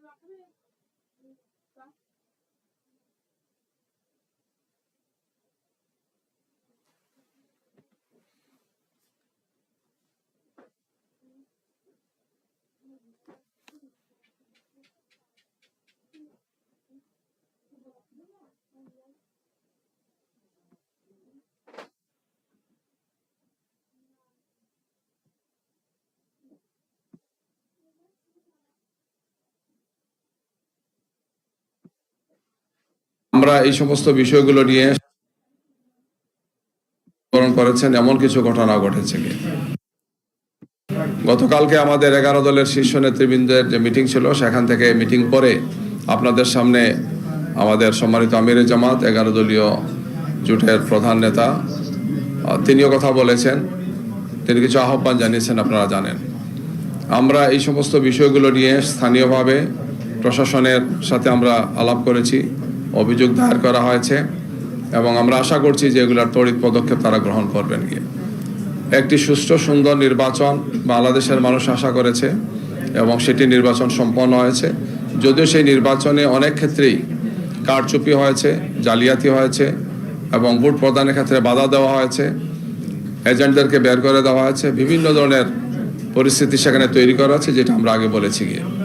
Thank mm আমরা এই সমস্ত বিষয়গুলো নিয়ে স্মরণ করেছেন, এমন কিছু ঘটনা ঘটেছে গতকালকে আমাদের এগারো দলের শীর্ষ নেতৃবৃন্দের যে মিটিং ছিল, সেখান থেকে মিটিং পরে আপনাদের সামনে আমাদের সম্মানিত আমিরে জামাত, এগারো দলীয় জোটের প্রধান নেতা তিনিও কথা বলেছেন। তিনি কিছু আহ্বান জানিয়েছেন, আপনারা জানেন। আমরা এই সমস্ত বিষয়গুলো নিয়ে স্থানীয়ভাবে প্রশাসনের সাথে আমরা আলাপ করেছি। অভিযোগ দায়ের করা হয়েছে এবং আমরা আশা করছি যে এগুলার তড়িৎ পদক্ষেপ তারা গ্রহণ করবেন গিয়ে। একটি সুষ্ঠু, সুন্দর নির্বাচন বাংলাদেশের মানুষ আশা করেছে এবং সেটি নির্বাচন সম্পন্ন হয়েছে। যদিও সেই নির্বাচনে অনেক ক্ষেত্রেই কারচুপি হয়েছে, জালিয়াতি হয়েছে এবং ভোট প্রদানের ক্ষেত্রে বাধা দেওয়া হয়েছে, এজেন্টদেরকে বের করে দেওয়া হয়েছে, বিভিন্ন ধরনের পরিস্থিতি সেখানে তৈরি করা আছে যেটা আমরা আগে বলেছি গিয়ে।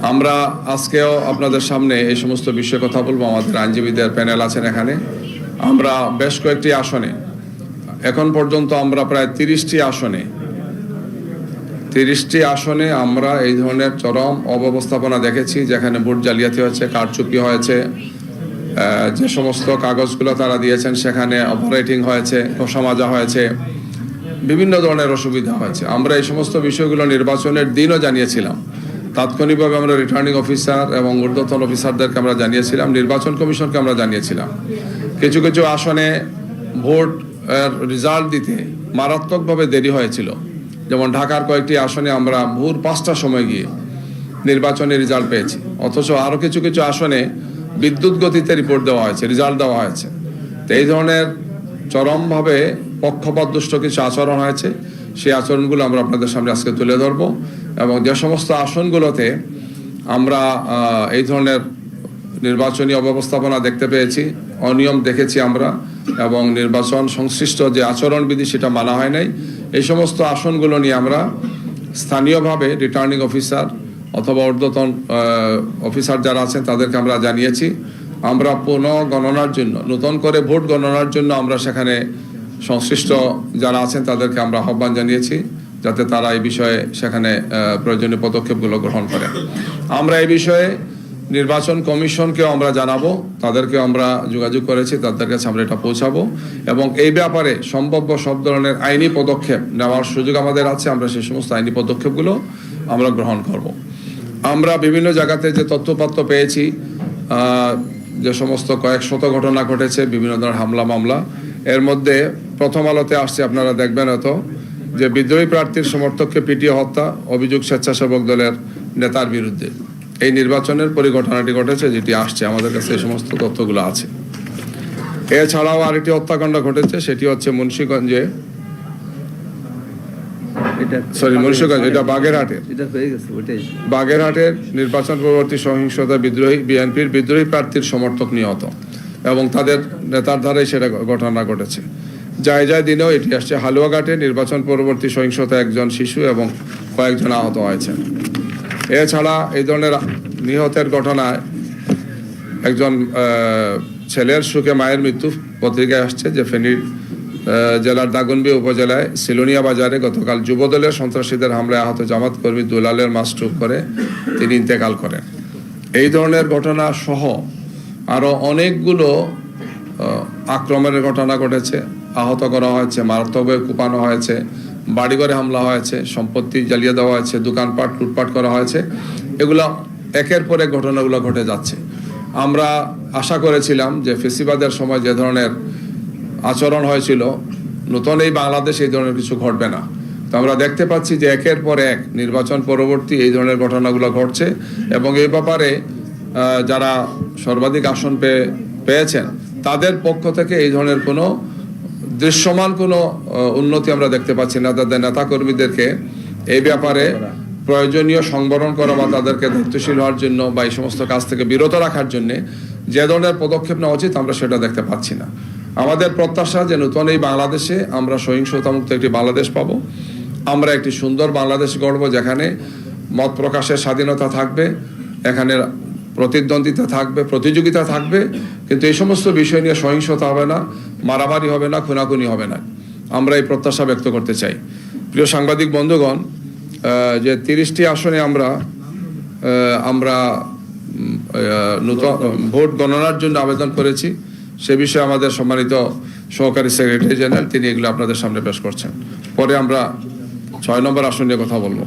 আমরা আজকেও আপনাদের সামনে এই সমস্ত বিষয়ে কথা বলব। আমাদের আইনজীবীদের প্যানেল আছেন এখানে। আমরা বেশ কয়েকটি আসনে। এখন পর্যন্ত আমরা প্রায় তিরিশটি আসনে। তিরিশটি আসনে আমরা এই ধরনের চরম অব্যবস্থাপনা দেখেছি, যেখানে ভোট জালিয়াতি হয়েছে, কারচুপি হয়েছে যে সমস্ত কাগজগুলো তারা দিয়েছেন, সেখানে অপারেটিং হয়েছে ঘষা মাজা হয়েছে, বিভিন্ন ধরনের অসুবিধা হয়েছে। আমরা এই সমস্ত বিষয়গুলো নির্বাচনের দিনও জানিয়েছিলাম। তাৎক্ষণিকভাবে আমরা রিটার্নিং অফিসার এবং ঊর্ধ্বতন অফিসারদেরকে আমরা জানিয়েছিলাম, নির্বাচন কমিশনকে আমরা জানিয়েছিলাম। কিছু কিছু আসনে ভোট রেজাল্ট দিতে মারাত্মকভাবে দেরি হয়েছিল। যেমন ঢাকার কয়েকটি আসনে আমরা ভোর পাঁচটার সময় গিয়ে নির্বাচনী রেজাল্ট পেয়েছি। অথচ আরও কিছু কিছু আসনে বিদ্যুৎ গতিতে রিপোর্ট দেওয়া হয়েছে রেজাল্ট দেওয়া হয়েছে। তো এই ধরনের চরমভাবে পক্ষপাত দুষ্ট কিছু আচরণ হয়েছে। সেই আচরণগুলো আমরা আপনাদের সামনে আজকে তুলে ধরবো। এবং যে সমস্ত আসনগুলোতে আমরা এই ধরনের নির্বাচনী অব্যবস্থাপনা দেখতে পেয়েছি, অনিয়ম দেখেছি আমরা, এবং নির্বাচন সংশ্লিষ্ট যে আচরণবিধি সেটা মানা হয় নাই। এই সমস্ত আসনগুলো নিয়ে আমরা স্থানীয়ভাবে রিটার্নিং অফিসার অথবা ঊর্ধ্বতন অফিসার যারা আছেন তাদেরকে আমরা জানিয়েছি, আমরা পুনঃ গণনার জন্য, নতুন করে ভোট গণনার জন্য আমরা সেখানে সংশ্লিষ্ট যারা আছেন তাদেরকে আমরা আহ্বান জানিয়েছি। যাতে তারা এই বিষয়ে সেখানে প্রয়োজনীয় পদক্ষেপগুলো গ্রহণ করে। আমরা এই বিষয়ে নির্বাচন কমিশনকেও আমরা জানাব, তাদেরকেও আমরা যোগাযোগ করেছি, তাদের কাছে আমরা এটা পৌঁছাবো এবং এই ব্যাপারে সম্ভাব্য সব ধরনের আইনি পদক্ষেপ নেওয়ার সুযোগ আমাদের আছে, আমরা সেই সমস্ত আইনি পদক্ষেপগুলো আমরা গ্রহণ করব। আমরা বিভিন্ন জায়গাতে যে তথ্যপত্র পেয়েছি যে সমস্ত কয়েক শত ঘটনা ঘটেছে, বিভিন্ন ধরনের হামলা মামলা, এর মধ্যে প্রথম আলোতে আসছে, আপনারা দেখবেন হয়তো যে বিদ্রোহী প্রার্থীর সমর্থককে পিটিয়ে হত্যা অভিযোগ স্বেচ্ছাসেবক দলের নেতার বিরুদ্ধে। এই নির্বাচনের পরিঘটনাটি ঘটেছে যেটি আসছে। আমাদের কাছে এই সমস্ত তথ্যগুলো আছে। এছাড়াও আরেকটি হত্যাকাণ্ড ঘটেছে সেটি হচ্ছে মুন্সীগঞ্জে সরি মুন্সীগঞ্জ এটা বাগেরহাটের। বাগেরহাটের নির্বাচন পরবর্তী সহিংসতা বিদ্রোহী বিএনপির বিদ্রোহী প্রার্থীর সমর্থক নিহত। এবং তাদের নেতার ধারাই সেটা ঘটনা ঘটেছে। যায় দিনেও এটি আসছে হালুয়াঘাটে নির্বাচন পরবর্তী সহিংসতা একজন শিশু এবং কয়েকজন আহত হয়েছেন এছাড়া এই ধরনের নিহতের ঘটনায় একজন ছেলের সুখে মায়ের মৃত্যু পত্রিকায় আসছে যে ফেনীর জেলার দাগনবী উপজেলায় সিলোনিয়া বাজারে গতকাল যুবদলের সন্ত্রাসীদের হামলায় আহত জামাত কর্মী দুলালের মাস্টুক করে তিনি ইন্তেকাল করেন। এই ধরনের ঘটনা সহ আরও অনেকগুলো আক্রমণের ঘটনা ঘটেছে। আহত করা হয়েছে মারাত্মকভাবে কুপানো হয়েছে, বাড়িঘরে হামলা হয়েছে, সম্পত্তি জ্বালিয়ে দেওয়া হয়েছে, দোকানপাট, লুটপাট করা হয়েছে। এগুলো একের পর এক ঘটনাগুলো ঘটে যাচ্ছে। আমরা আশা করেছিলাম যে ফেসিবাদের সময় যে ধরনের আচরণ হয়েছিল, নতুন এই বাংলাদেশ এই ধরনের কিছু ঘটবে না। তো আমরা দেখতে পাচ্ছি যে একের পর এক নির্বাচন পরবর্তী এই ধরনের ঘটনাগুলো ঘটছে এবং এই ব্যাপারে যারা সর্বাধিক আসন পেয়ে পেয়েছেন, তাদের পক্ষ থেকে এই ধরনের কোনো দৃশ্যমান কোনো উন্নতি আমরা দেখতে পাচ্ছি না। তাদের নেতাকর্মীদেরকে এই ব্যাপারে প্রয়োজনীয় সংবরণ করা বা তাদেরকে দায়িত্বশীল হওয়ার জন্য বা এই সমস্ত কাজ থেকে বিরত রাখার জন্য যে ধরনের পদক্ষেপ নেওয়া উচিত আমরা সেটা দেখতে পাচ্ছি না। আমাদের প্রত্যাশা যে নতুন এই বাংলাদেশে আমরা সহিংসতামুক্ত একটি বাংলাদেশ পাবো। আমরা একটি সুন্দর বাংলাদেশ গড়ব যেখানে মত প্রকাশের স্বাধীনতা থাকবে এখানে প্রতিদ্বন্দ্বিতা থাকবে, প্রতিযোগিতা থাকবে কিন্তু এই সমস্ত বিষয় নিয়ে সহিংসতা হবে না, মারামারি হবে না, খুনাখুনি হবে না। আমরা এই প্রত্যাশা ব্যক্ত করতে চাই। প্রিয় সাংবাদিক বন্ধুগণ যে তিরিশটি আসনে আমরা আমরা নূতন, ভোট গণনার জন্য আবেদন করেছি, সে বিষয়ে আমাদের সম্মানিত সহকারী সেক্রেটারি জেনারেল, তিনি এগুলো আপনাদের সামনে পেশ করছেন। পরে আমরা ছয় নম্বর আসন নিয়ে কথা বলব।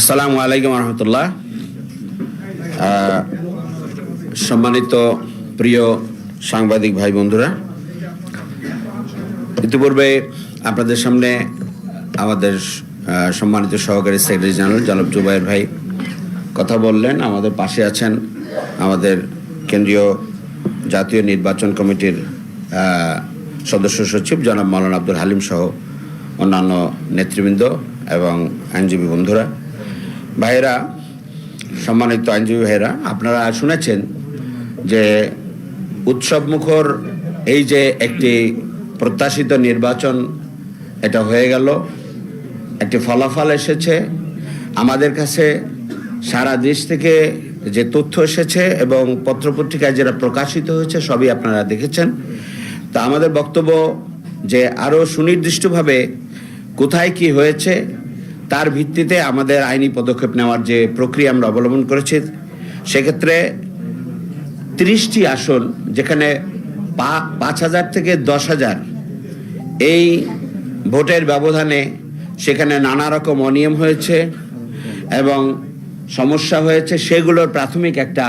আসসালামু আলাইকুম রহমতুল্লাহ। সম্মানিত প্রিয় সাংবাদিক ভাই বন্ধুরা, ইতিপূর্বে আপনাদের সামনে আমাদের সম্মানিত সহকারী সেক্রেটারি জেনারেল জনাব জুবাইর ভাই কথা বললেন। আমাদের পাশে আছেন আমাদের কেন্দ্রীয় জাতীয় নির্বাচন কমিটির সদস্য সচিব জনাব মৌলানা আব্দুল হালিম সহ অন্যান্য নেতৃবৃন্দ এবং আইনজীবী বন্ধুরা। ভাইয়েরা সম্মানিত আইনজীবী ভাইয়েরা, আপনারা শুনেছেন যে উৎসবমুখর এই যে একটি প্রত্যাশিত নির্বাচন, এটা হয়ে গেল। একটি ফলাফল এসেছে। আমাদের কাছে সারা দেশ থেকে যে তথ্য এসেছে এবং পত্রপত্রিকায় যেটা প্রকাশিত হয়েছে, সবই আপনারা দেখেছেন। তা আমাদের বক্তব্য যে আরও সুনির্দিষ্টভাবে কোথায় কি হয়েছে তার ভিত্তিতে আমাদের আইনি পদক্ষেপ নেওয়ার যে প্রক্রিয়া আমরা অবলম্বন করেছি, সেক্ষেত্রে ত্রিশটি আসন, যেখানে পাঁচ হাজার থেকে দশ হাজার এই ভোটের ব্যবধানে সেখানে নানা রকম অনিয়ম হয়েছে এবং সমস্যা হয়েছে। সেগুলোর প্রাথমিক একটা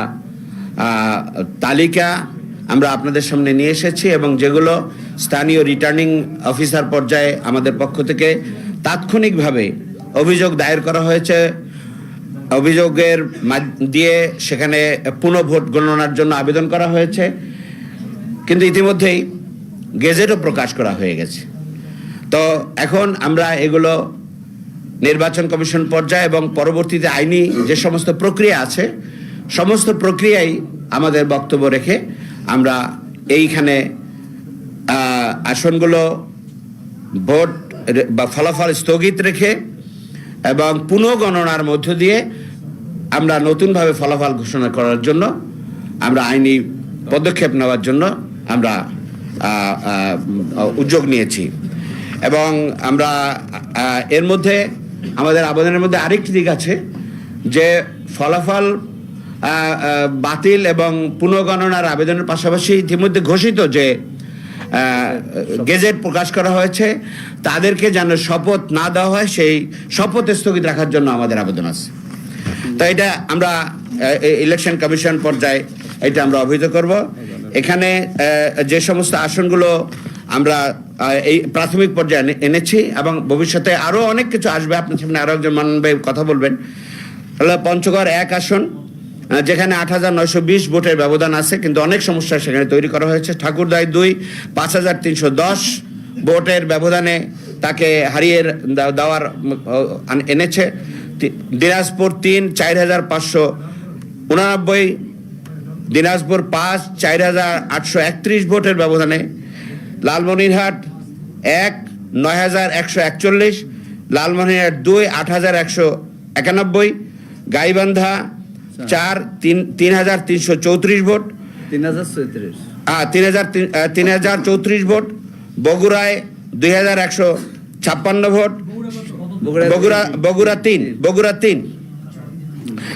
তালিকা আমরা আপনাদের সামনে নিয়ে এসেছি এবং যেগুলো স্থানীয় রিটার্নিং অফিসার পর্যায়ে আমাদের পক্ষ থেকে তাৎক্ষণিকভাবে অভিযোগ দায়ের করা হয়েছে। অভিযোগের দিয়ে সেখানে পুনঃ ভোট গণনার জন্য আবেদন করা হয়েছে। কিন্তু ইতিমধ্যেই গেজেটও প্রকাশ করা হয়ে গেছে। তো এখন আমরা এগুলো নির্বাচন কমিশন পর্যায়ে এবং পরবর্তীতে আইনি যে সমস্ত প্রক্রিয়া আছে, সমস্ত প্রক্রিয়াই আমাদের বক্তব্য রেখে আমরা এইখানে আসনগুলো ভোট বা ফলাফল স্থগিত রেখে এবং পুনঃগণনার মধ্য দিয়ে আমরা নতুনভাবে ফলাফল ঘোষণা করার জন্য, আমরা আইনি পদক্ষেপ নেওয়ার জন্য আমরা উদ্যোগ নিয়েছি। এবং আমরা এর মধ্যে, আমাদের আবেদনের মধ্যে আরেকটি দিক আছে যে ফলাফল বাতিল এবং পুনঃগণনার আবেদনের পাশাপাশি ইতিমধ্যে ঘোষিত যে গেজেট প্রকাশ করা হয়েছে। তাদেরকে যেন শপথ না দেওয়া হয়, সেই শপথ স্থগিত রাখার জন্য আমাদের আবেদন আছে। তো এটা আমরা ইলেকশন কমিশন পর্যায়ে এটা আমরা অভিহিত করব। এখানে যে সমস্ত আসনগুলো আমরা এই প্রাথমিক পর্যায়ে এনে- এনেছি এবং ভবিষ্যতে আরও অনেক কিছু আসবে। আপনার সামনে আরও একজন মানবে কথা বলবেন। হলো পঞ্চগড় এক আসন যেখানে আট হাজার নয়শো বিশ ভোটের ব্যবধান আছে, কিন্তু অনেক সমস্যা সেখানে তৈরি করা হয়েছে। ঠাকুরদাই দুই, পাঁচ হাজার তিনশো দশ ভোটের ব্যবধানে তাকে হারিয়ে দেওয়ার এনেছে। দিনাজপুর তিন, চার হাজার পাঁচশো উনানব্বই। দিনাজপুর পাঁচ, চার হাজার আটশো একত্রিশ ভোটের ব্যবধানে। লালমনিরহাট এক, নয় হাজার একশো একচল্লিশ। লালমনিরহাট দুই, আট হাজার একশো একানব্বই। গাইবান্ধা চার তিন তিন হাজার তিনশো চৌত্রিশ ভোট। তিন হাজার চৌত্রিশ তিন হাজার তিন- হাজার চৌত্রিশ ভোট। বগুড়ায় দুই হাজার একশো ছাপ্পান্ন ভোট। বগুড়া বগুড়া তিন বগুড়া তিন।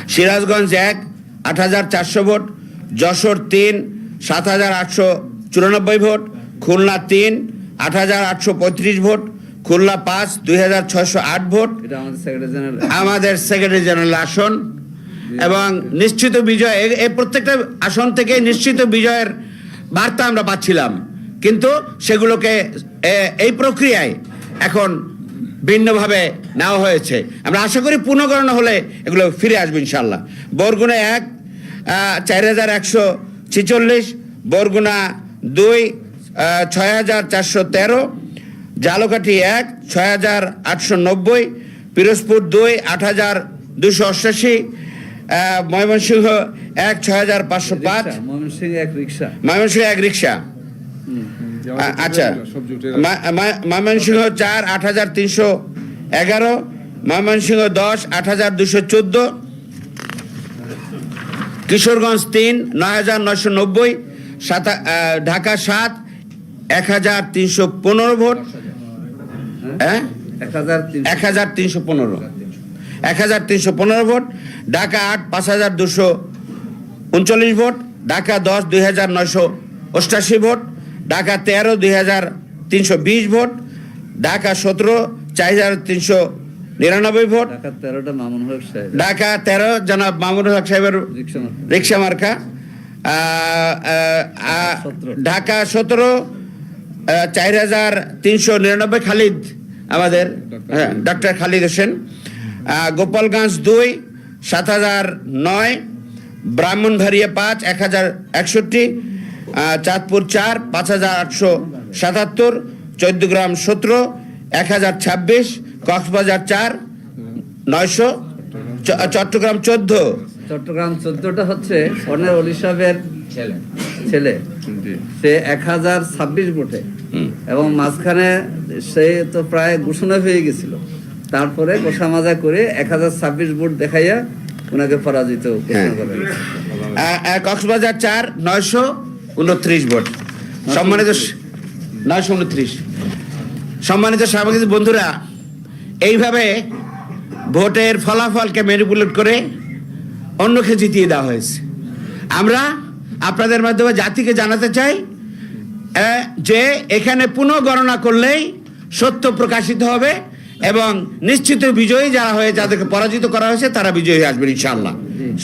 সিরাজগঞ্জ এক আট হাজার চারশো ভোট। যশোর তিন সাত হাজার আটশো চুরানব্বই ভোট। খুলনা তিন আট হাজার আটশো পঁয়ত্রিশ ভোট। খুলনা পাঁচ দুই হাজার ছয়শো আট ভোট। আমাদের সেক্রেটারি জেনারেল আমাদের সেক্রেটারি জেনারেল আসন। এবং নিশ্চিত বিজয় এই প্রত্যেকটা আসন থেকে নিশ্চিত বিজয়ের বার্তা আমরা পাচ্ছিলাম। কিন্তু সেগুলোকে এই প্রক্রিয়ায় এখন ভিন্নভাবে নেওয়া হয়েছে। আমরা আশা করি পুনঃগণনা হলে এগুলো ফিরে আসবে ইনশাল্লাহ বরগুনা এক চার হাজার একশো ছিচল্লিশ, বরগুনা দুই ছয় হাজার চারশো তেরো, জালকাঠি এক, ছয় হাজার আটশো নব্বই, পিরোজপুর দুই, আট হাজার দুশো অষ্টাশি ময়মনসিংহ এক ছয় হাজার পাঁচশো পাঁচ। ময়মনসিংহ এক রিক্সা। ময়মনসিংহ এক রিক্সা। আচ্ছা। ময়মনসিংহ চার আট হাজার তিনশো এগারো। ময়মনসিংহ দশ আট হাজার দুশো চোদ্দ। কিশোরগঞ্জ তিন নয় হাজার নয়শো নব্বই। সাত ঢাকা সাত এক হাজার তিনশো পনেরো ভোট। হ্যাঁ? এক হাজার তিনশো পনেরো। এক হাজার তিনশো পনেরো ভোট ঢাকা আট পাঁচ হাজার দুশো উনচল্লিশ ভোট ঢাকা দশ দুই হাজার নয়শো অষ্টাশি ভোট ঢাকা তেরো দুই হাজার তিনশো বিশ ভোট ঢাকা সতেরো চার হাজার তিনশো নিরানব্বই ভোট ঢাকা তেরো জনাব মামুন হক সাহেবের রিক্সা। মার্কা। ঢাকা সতেরো চার হাজার তিনশো নিরানব্বই খালিদ আমাদের হ্যাঁ, ডক্টর খালিদ হোসেন গোপালগঞ্জ দুই সাত হাজার নয় ব্রাহ্মণবাড়িয়া পাঁচ এক হাজার একষট্টি চাঁদপুর চার পাঁচ হাজার আটশো সাতাত্তর চৌদ্দগ্রাম সতেরো এক হাজার ছাব্বিশ কক্সবাজার চার নয়শো চ- চট্টগ্রাম চোদ্দ। চট্টগ্রাম চোদ্দটা হচ্ছে অনের অলি সাহেবের ছেলে। সে এক হাজার ছাব্বিশ ভোটে। এবং মাঝখানে সে তো প্রায় ঘোষণা হয়ে গেছিল। তারপরে গোসা মাজা করে এক হাজার ছাব্বিশ ভোট দেখাইয়া ওনাকে পরাজিত হ্যাঁ। কক্সবাজার চার নয়শো উনত্রিশ ভোট। সম্মানিত নয়শো উনত্রিশ। সম্মানিত সাংবাদিক বন্ধুরা এইভাবে ভোটের ফলাফলকে ম্যানিপুলেট করে অন্যকে জিতিয়ে দেওয়া হয়েছে। আমরা আপনাদের মাধ্যমে জাতিকে জানাতে চাই যে এখানে পুনঃগণনা করলেই সত্য প্রকাশিত হবে এবং নিশ্চিত বিজয়ী যারা হয়ে যাদেরকে পরাজিত করা হয়েছে তারা বিজয়ী হয়ে আসবেন ইনশাআল্লাহ।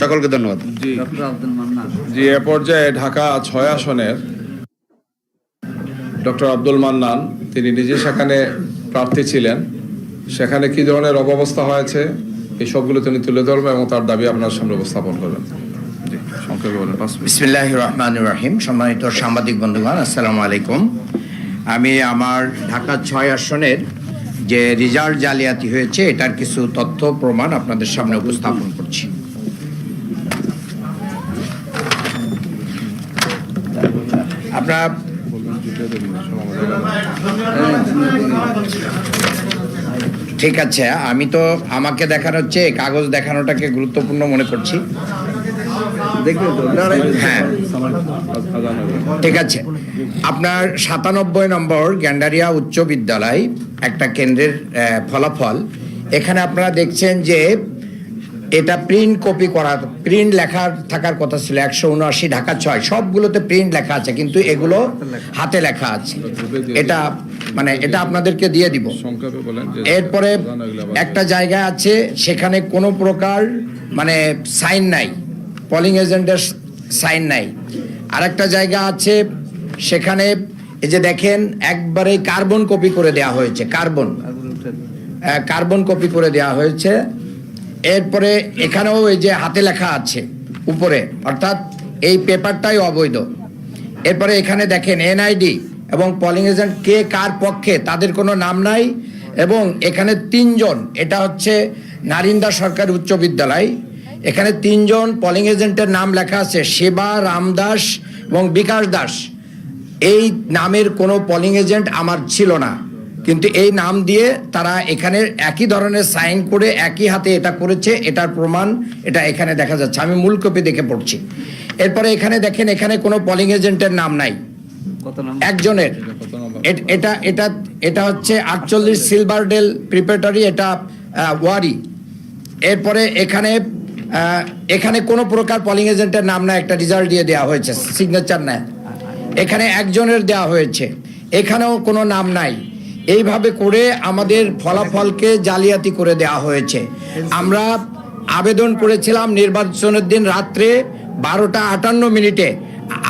সকলকে ধন্যবাদ। জি। ডক্টর আব্দুল মান্নান। জি এ পর্যায়ে ঢাকা ছয় আসনের ডক্টর আব্দুল মান্নান তিনি নিজে সেখানে প্রার্থী ছিলেন। সেখানে কি ধরনের অব্যবস্থা হয়েছে এই সবগুলো তিনি তুলে ধরবেন এবং তার দাবি আপনার সামনে উপস্থাপন করবেন। বিসমিল্লাহ রহমান রহিম। সম্মানিত সাংবাদিক বন্ধুগণ আসসালামু আলাইকুম। আমি আমার ঢাকা ছয় আসনের যে রেজাল্ট জালিয়াতি হয়েছে এটার কিছু তথ্য প্রমাণ আপনাদের সামনে উপস্থাপন করছি। আপনারা ঠিক আছে আমি তো আমাকে দেখানো হচ্ছে কাগজ দেখানোটাকে গুরুত্বপূর্ণ মনে করছি। হ্যাঁ। ঠিক আছে। আপনার সাতানব্বই নম্বর গ্যান্ডারিয়া উচ্চ বিদ্যালয় একটা কেন্দ্রের ফলাফল। এখানে আপনারা দেখছেন যে এটা প্রিন্ট কপি করা প্রিন্ট লেখা থাকার কথা ছিল একশো উনআশি ঢাকা ছয় সবগুলোতে প্রিন্ট লেখা আছে কিন্তু এগুলো হাতে লেখা আছে। এটা মানে এটা আপনাদেরকে দিয়ে দিব। এরপরে একটা জায়গা আছে সেখানে কোনো প্রকার মানে সাইন নাই পলিং এজেন্টের সাইন নাই। আর একটা জায়গা আছে সেখানে এই যে দেখেন, একবারে কার্বন কপি করে দেওয়া হয়েছে, কার্বন। কার্বন কপি করে দেওয়া হয়েছে। এরপরে এখানেও এই যে হাতে লেখা আছে, উপরে, অর্থাৎ এই পেপারটাই অবৈধ। এরপরে এখানে দেখেন, এনআইডি এবং পলিং এজেন্ট কে কার পক্ষে, তাদের কোনো নাম নাই, এবং এখানে তিনজন, এটা হচ্ছে নারিন্দা সরকার উচ্চ বিদ্যালয়। এখানে তিনজন পলিং এজেন্টের নাম লেখা আছে, সেবা রামদাস এবং বিকাশ দাস। এই নামের কোনো পলিং এজেন্ট আমার ছিল না। কিন্তু এই নাম দিয়ে তারা এখানে একই ধরনের সাইন করে একই হাতে এটা করেছে এটার প্রমাণ এটা এখানে দেখা যাচ্ছে। আমি মূল কপি দেখে পড়ছি। এরপরে এখানে দেখেন এখানে কোনো পলিং এজেন্টের নাম নাই। একজনের। এটা এটা এটা হচ্ছে আটচল্লিশ সিলভার ডেল প্রিপারেটরি এটা ওয়ারি। এরপরে এখানে এখানে কোনো প্রকার পলিং এজেন্টের নাম না একটা রিজাল্ট দিয়ে দেওয়া হয়েছে সিগনেচার নেয়। এখানে একজনের দেওয়া হয়েছে। এখানেও কোনো নাম নাই। এইভাবে করে আমাদের ফলাফলকে জালিয়াতি করে দেওয়া হয়েছে। আমরা আবেদন করেছিলাম নির্বাচনের দিন রাত্রে বারোটা আটান্ন মিনিটে।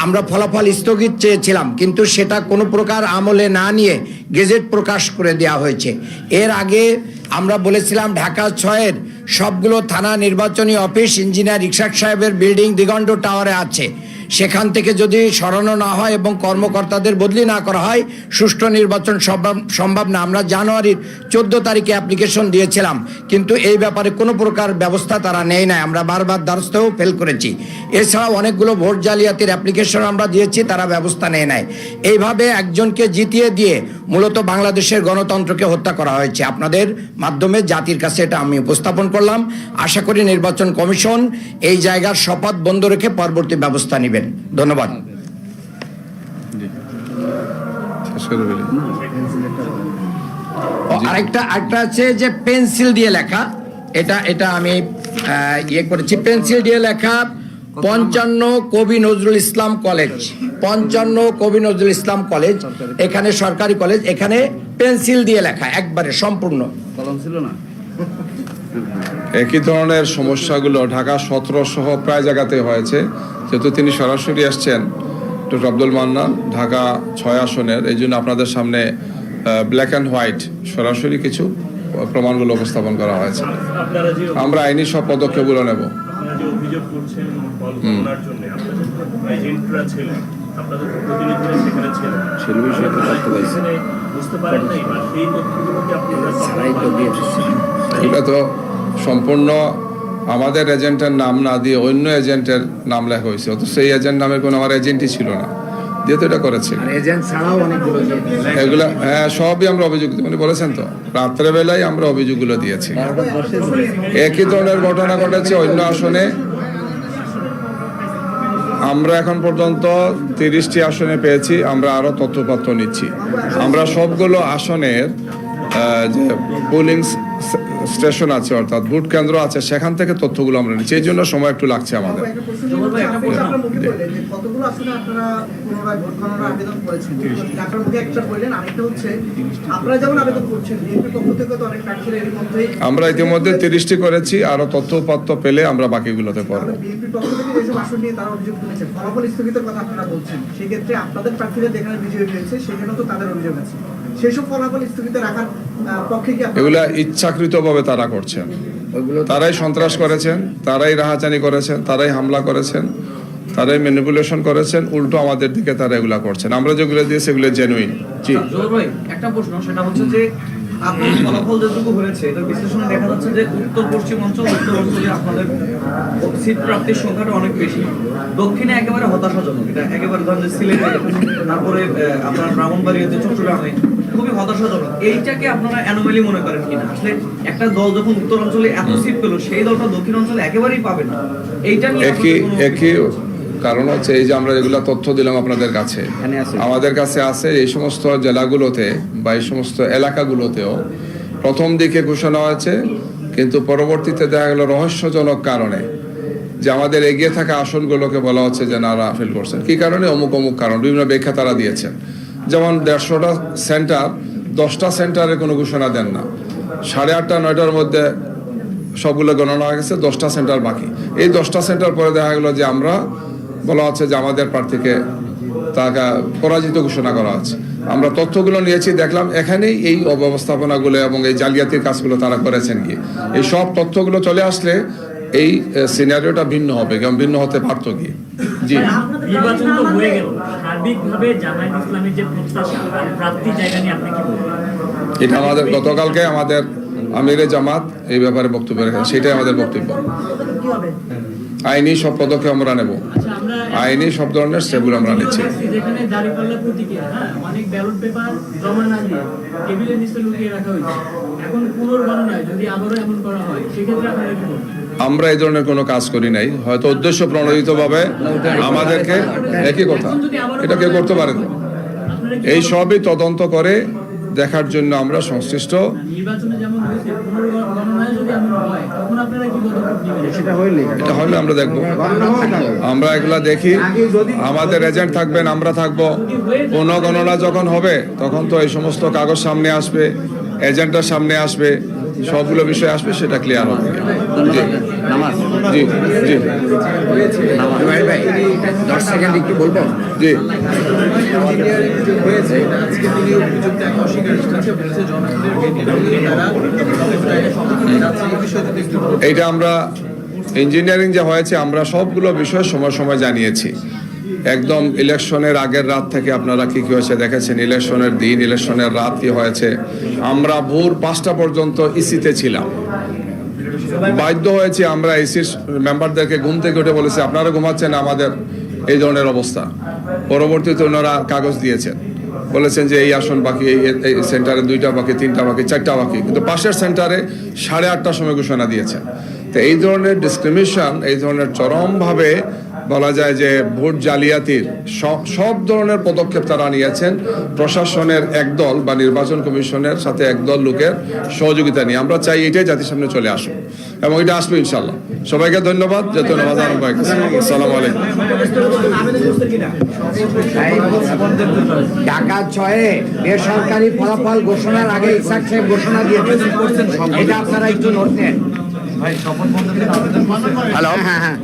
আমরা ফলাফল স্থগিত চেয়েছিলাম, কিন্তু সেটা কোনো প্রকার আমলে না নিয়ে গেজেট প্রকাশ করে দেওয়া হয়েছে। এর আগে আমরা বলেছিলাম ঢাকা ছয়ের সবগুলো থানা নির্বাচনী অফিস ইঞ্জিনিয়ার ইকশাক সাহেবের বিল্ডিং দিগন্ত টাওয়ারে আছে। সেখান থেকে যদি সরানো না হয় এবং কর্মকর্তাদের বদলি না করা হয়, সুষ্ঠু নির্বাচন সম্ভব না। আমরা জানুয়ারির চোদ্দ তারিখে অ্যাপ্লিকেশন দিয়েছিলাম, কিন্তু এই ব্যাপারে কোনো প্রকার ব্যবস্থা তারা নেয় না আমরা বারবার দ্বারস্থও ফেল করেছি। এছাড়াও অনেকগুলো ভোট জালিয়াতির অ্যাপ্লিকেশন আমরা দিয়েছি, তারা ব্যবস্থা নেয় নাই। এইভাবে একজনকে জিতিয়ে দিয়ে মূলত বাংলাদেশের গণতন্ত্রকে হত্যা করা হয়েছে। আপনাদের মাধ্যমে জাতির কাছে এটা আমি উপস্থাপন করলাম। আশা করি নির্বাচন কমিশন এই জায়গার শপথ বন্ধ রেখে পরবর্তী ব্যবস্থা নেবেন ধন্যবাদ। আরেকটা আরেকটা আছে যে পেন্সিল দিয়ে লেখা। এটা এটা আমি ইয়ে করেছি। পেন্সিল দিয়ে লেখা পঞ্চান্ন কবি নজরুল ইসলাম কলেজ। পঞ্চান্ন কবি নজরুল ইসলাম কলেজ। এখানে সরকারি কলেজ। এখানে পেন্সিল দিয়ে লেখা একবারে সম্পূর্ণ। কলম ছিল না? একই ধরনের সমস্যাগুলো ঢাকা সতেরো সহ প্রায় জায়গাতে হয়েছে। যেহেতু তিনি সরাসরি আসছেন ডক্টর আব্দুল মান্নান ঢাকা ছয় আসনের। এই জন্য আপনাদের সামনে ব্ল্যাক অ্যান্ড হোয়াইট সরাসরি কিছু প্রমাণগুলো উপস্থাপন করা হয়েছে। আমরা আইনি সব পদক্ষেপগুলো নেব। এটা তো সম্পূর্ণ আমাদের এজেন্টের নাম না দিয়ে অন্য এজেন্টের নাম লেখা হয়েছে। অথচ সেই এজেন্ট নামের কোনো আমার এজেন্টই ছিল না। যেহেতু এটা করেছে। এগুলা হ্যাঁ সবই আমরা অভিযোগ উনি বলেছেন তো রাত্রেবেলায় আমরা অভিযোগগুলো দিয়েছি। একই ধরনের ঘটনা ঘটেছে অন্য আসনে। আমরা এখন পর্যন্ত তিরিশটি আসনে পেয়েছি আমরা আরও তথ্যপত্র নিচ্ছি। আমরা সবগুলো আসনের যে পোলিং স্টেশন আছে অর্থাৎ ভোট কেন্দ্র আছে সেখান থেকে তথ্যগুলো আমরা নিচ্ছি। এই জন্য সময় একটু লাগছে আমাদের। আপনার মুখে বললেন যে কতগুলো আসলে আপনারা পুনরায় ভোট গণনার আবেদন করেছেন? আপনার মুখে একটা বললেন আরেকটা হচ্ছে আপনারা যেমন আবেদন করছেন বিএনপির পক্ষ থেকে তো অনেক প্রার্থীরা এর মধ্যেই আমরা ইতিমধ্যে তিরিশটি করেছি আরও তথ্য তথ্যপত্র পেলে আমরা বাকিগুলোতে ফলাফল স্থগিতের কথা আপনারা বলছেন সেক্ষেত্রে আপনাদের প্রার্থীরা যেখানে বিজয়ী হয়েছে সেখানেও তো তাদের অভিযোগ আছে। সেসব ফলাফল স্থগিত রাখার পক্ষে কি এগুলা ইচ্ছাকৃতভাবে তারা করছেন। তারাই সন্ত্রাস করেছেন তারাই রাহাজানি করেছেন তারাই হামলা করেছেন তারাই ম্যানিপুলেশন করেছেন উল্টো আমাদের দিকে তারা এগুলা করছেন। আমরা যেগুলো দিয়েছি সেগুলো জেনুইন জি। একটা প্রশ্ন সেটা হচ্ছে যে আপনার ফলাফল যেটুকু হয়েছে এটা বিশ্লেষণে দেখা যাচ্ছে যে উত্তর পশ্চিম অঞ্চল উত্তর অঞ্চলে আপনাদের সিট প্রাপ্তির সংখ্যাটা অনেক বেশি। দক্ষিণে একেবারে হতাশাজনক এটা একেবারে ধরেন সিলেটে তারপরে আপনার ব্রাহ্মণবাড়িয়াতে চট্টগ্রামে খুবই হতাশাজনক। এইটাকে আপনারা অ্যানোমালি মনে করেন কিনা? আসলে একটা দল যখন উত্তর অঞ্চলে এত সিট পেল সেই দলটা দক্ষিণ অঞ্চলে একেবারেই পাবে না। এইটা নিয়ে কারণ হচ্ছে এই যে আমরা যেগুলা তথ্য দিলাম আপনাদের কাছে আমাদের কাছে আছে এই সমস্ত জেলাগুলোতে বা এই সমস্ত এলাকাগুলোতেও প্রথম দিকে ঘোষণা হয়েছে কিন্তু পরবর্তীতে দেখা গেল রহস্যজনক কারণে যে আমাদের এগিয়ে থাকা আসনগুলোকে বলা হচ্ছে যে না ফিল করছেন কি কারণে? অমুক অমুক কারণ বিভিন্ন ব্যাখ্যা তারা দিয়েছেন। যেমন দেড়শোটা সেন্টার দশটা সেন্টারে কোনো ঘোষণা দেন না। সাড়ে আটটা নয়টার মধ্যে সবগুলো গণনা হয়ে গেছে দশটা সেন্টার বাকি। এই দশটা সেন্টার পরে দেখা গেলো যে আমরা বলা হচ্ছে যে আমাদের প্রার্থীকে তাকে পরাজিত ঘোষণা করা হচ্ছে। আমরা তথ্যগুলো নিয়েছি দেখলাম এখানেই এই অব্যবস্থাপনাগুলো এবং এই জালিয়াতির কাজগুলো তারা করেছেন কি এই সব তথ্যগুলো চলে আসলে এই সিনারিওটা ভিন্ন হবে কেমন ভিন্ন হতে পারতো কি জি। নির্বাচন তো হয়ে গেল। সার্বিকভাবে জামায়াত ইসলামের যে প্রত্যাশা প্রাপ্তি জায়গা নিয়ে আপনি কি বলবেন? এটা আমাদের গতকালকে আমাদের আমিরে জামাত এই ব্যাপারে বক্তব্য রেখেছেন সেটাই আমাদের বক্তব্য। আইনি সব পদক্ষেপ আমরা নেব। আচ্ছা আইনি সব ধরনের স্টেপগুলো আমরা নিচ্ছি। হ্যাঁ অনেক ব্যালট পেপার জমা না দিয়ে টেবিলের নিচে লুকিয়ে রাখা হয়েছে। হয় আমরা এই ধরনের কোনো কাজ করি নাই। হয়তো উদ্দেশ্য প্রণোদিত ভাবে আমাদেরকে একই কথা। এটা কেউ করতে পারে না। এই সবই তদন্ত করে দেখার জন্য আমরা সংশ্লিষ্ট। নির্বাচনে যেমন হয়েছে পুনর্গণনায় যদি এমন হয় তখন আপনারা কি পদক্ষেপ নেবেন? সেটা হইলে এটা হলে আমরা দেখব। আমরা এগুলা দেখি। আমাদের এজেন্ট থাকবেন আমরা থাকব। পুনঃগণনা যখন হবে তখন তো এই সমস্ত কাগজ সামনে আসবে। এজেন্টটা সামনে আসবে সবগুলো বিষয় আসবে সেটা ক্লিয়ার হবে। জি। জি জি। এইটা আমরা ইঞ্জিনিয়ারিং যা হয়েছে আমরা সবগুলো বিষয় সময় সময় জানিয়েছি। একদম ইলেকশনের আগের রাত থেকে আপনারা কি কি হয়েছে দেখেছেন? ইলেকশনের দিন, ইলেকশনের রাত কি হয়েছে। আমরা ভোর পাঁচটা পর্যন্ত ইসিতে ছিলাম। বাধ্য হয়েছে আমরা এসির মেম্বারদেরকে ঘুম থেকে উঠে বলেছি, আপনারা ঘুমাচ্ছেন আমাদের এই ধরনের অবস্থা। পরবর্তীতে ওনারা কাগজ দিয়েছেন। বলেছেন যে এই আসন বাকি, এই সেন্টারে দুইটা বাকি, তিনটা বাকি, চারটা বাকি। কিন্তু পাশের সেন্টারে সাড়ে আটটার সময় ঘোষণা দিয়েছেন। তো এই ধরনের ডিসক্রিমিনেশন এই ধরনের চরমভাবে বলা যায় যে ভোট জালিয়াতির সব সব ধরনের পদক্ষেপ তারা নিয়েছেন। প্রশাসনের একদল বা নির্বাচন কমিশনের সাথে একদল লোকের সহযোগিতা নিয়ে। আমরা চাই এটাই জাতির সামনে চলে আসুক এবং এটা আসবে ইনশাল্লাহ সবাইকে ধন্যবাদ যে ধন্যবাদ আরম্ভ হয়ে গেছে আসসালামু আলাইকুম। ঢাকা ছয়ে বেসরকারি ফলাফল ঘোষণার আগে ইসাক সাহেব ঘোষণা দিয়েছেন। এটা আপনারা একটু নোট নেন। হ্যালো হ্যাঁ হ্যাঁ।